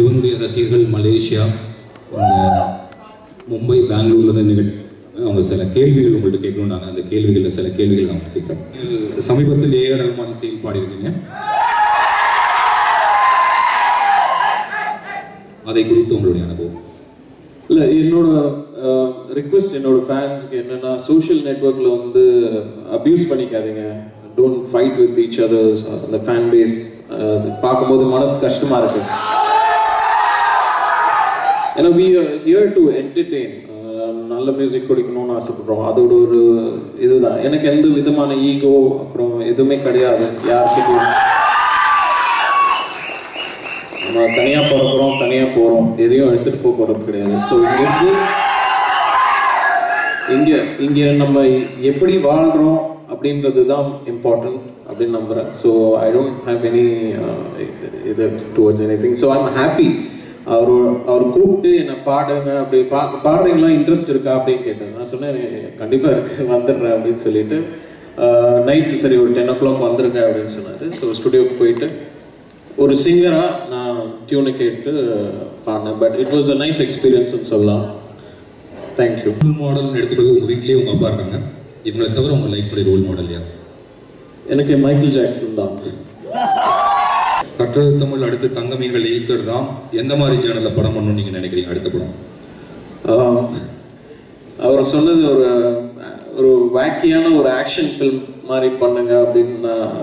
இவனுடைய ரசிகர்கள் மலேசியா மும்பை பெங்களூர்லேருந்து நிகழ் அவங்க சில கேள்விகள் உங்கள்கிட்ட கேட்கணும் நாங்கள் அந்த கேள்விகளில் சில கேள்விகள் நான் கேட்குறேன். சமீபத்தில் ஏஆர் ரஹ்மான் இசையில் பாடியிருக்கீங்க. அதை குறித்து உங்களுடைய அனுபவம். இல்லை என்னோட ரிக்வெஸ்ட் என்னோட ஃபேன்ஸ்க்கு என்னன்னா சோஷியல் நெட்ஒர்க்கில் வந்து அப்யூஸ் பண்ணிக்காதீங்க. Don't fight with each others அந்த ஃபேன் பேஸ் பார்க்கும்போது மனசு கஷ்டமா இருக்கு. ஏன்னா வி ஹியர் டு என்டர்டெயின் நல்ல மியூசிக் கொடுக்கணும்னு ஆசைப்படுறோம். அதோட ஒரு இதுதான். எனக்கு எந்த விதமான ஈகோ அப்புறம் எதுவுமே கிடையாது. யார்கிட்டையும். நம்ம தனியாக பிறக்கிறோம் தனியாக போகிறோம் எதையும் எடுத்துகிட்டு போக போகிறது கிடையாது. ஸோ இங்கேருந்து இங்கே இங்கே நம்ம எப்படி வாழ்கிறோம் அப்படின்றது தான் இம்பார்ட்டன்ட் அப்படின்னு நம்புகிறேன் so I don't have any இது towards anything so I'm happy அவர் அவர் கூப்பிட்டு என்னை பாடுங்க அப்படி பா பாடுறீங்களா? இன்ட்ரெஸ்ட் இருக்கா? அப்படின்னு கேட்டேன் நான் சொன்னேன் கண்டிப்பாக இருக்கு. வந்துடுறேன் அப்படின்னு சொல்லிட்டு நைட்டு சரி ஒரு டென் ஓ கிளாக் வந்துருங்க அப்படின்னு சொன்னார். ஸோ ஸ்டுடியோக்கு போயிட்டு ஒரு சிங்கரா நான் டியூனை கேட்டு பாடினேன். But it was a nice எக்ஸ்பீரியன்ஸ்னு சொல்லலாம். தேங்க்யூ ரோல் மாடல்னு எடுத்துக்கிறது உங்கள் வீட்லேயே உங்கள் அப்பா இருக்காங்க. இவங்களை தவிர உங்கள் லைஃப் ரோல் மாடல் யார்? எனக்கு மைக்கேல் ஜாக்சன் தான். கற்றது தமிழ் அடுத்து தங்க மீன்கள் இயக்கர் ராம் எந்த மாதிரி சேனலில் படம் பண்ணணும்னு நீங்கள் நினைக்கிறீங்க அடுத்த படம்? அவர் சொன்னது ஒரு ஒரு வேக்கியான ஒரு ஆக்ஷன் ஃபில்ம் மாதிரி பண்ணுங்க அப்படின்னு நான்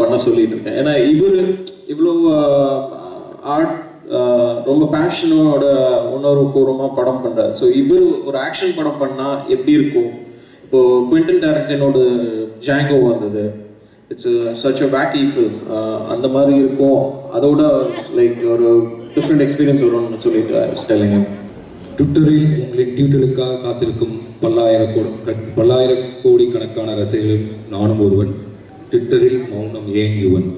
பண்ண சொல்லிட்டு இருக்கேன். ஏன்னா இவர் இவ்வளோ ஆர்ட் ரொம்ப பேஷனோட உணர்வுபூர்வமாக படம் பண்ணுறாரு ஸோ இவர் ஒரு ஆக்ஷன் படம் பண்ணால் எப்படி இருக்கும்? இப்போது குவிண்டன் டேரக்டனோட ஜாங்கோ வந்தது. It's such a wacky film அந்த மாதிரி இருக்கும். அதோட லைக் ஒரு டிஃப்ரெண்ட் எக்ஸ்பீரியன்ஸ் வரும்னு சொல்லிட்டு ஸ்டெல்லிங் ட்விட்டரில் உங்களின் ட்வீட்டுகளுக்காக காத்திருக்கும் பல்லாயிர கோடி பல்லாயிர கோடி கணக்கான ரசிகர்கள் நானும் ஒருவன். ட்விட்டரில் மௌனம் ஏன் யுவன்?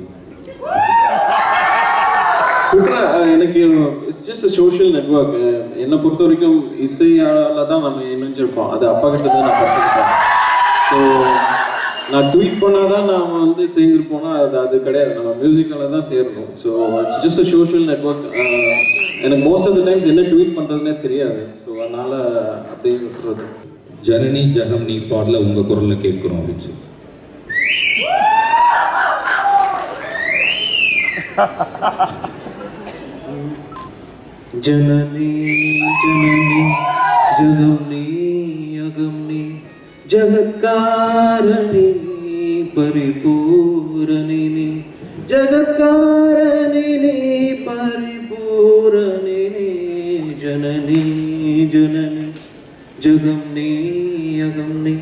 எனக்கு இட்ஸ் ஜஸ்ட் சோஷியல் நெட்ஒர்க் என்னை பொறுத்த வரைக்கும் இசையால தான் நம்ம இணைஞ்சிருக்கோம் அது அப்பா கிட்ட தான் நான் கற்றுக்கிட்டேன் ஸோ நான் ட்வீட் பண்ணால் தான் நாம் வந்து செய்திருப்போம்னா அது அது கிடையாது. நம்ம மியூசிக்கில் தான் சேரணும். So it's just a social network எனக்கு மோஸ்ட் ஆஃப் த டைம்ஸ் என்ன ட்வீட் பண்ணுறதுனே தெரியாது. ஸோ அதனால் அப்படியே விட்டுறது. ஜனனி ஜகம் நீ பாடல உங்கள் குரலில் கேட்குறோம் அப்படின்னு ஜனனி ஜனனி ஜகம் நீ அகம் நீ. जगत्कारिणी परिपूरणिनी जगत्कारिणी परिपूरणिनी जननी जननी। जगमनी अगमनी।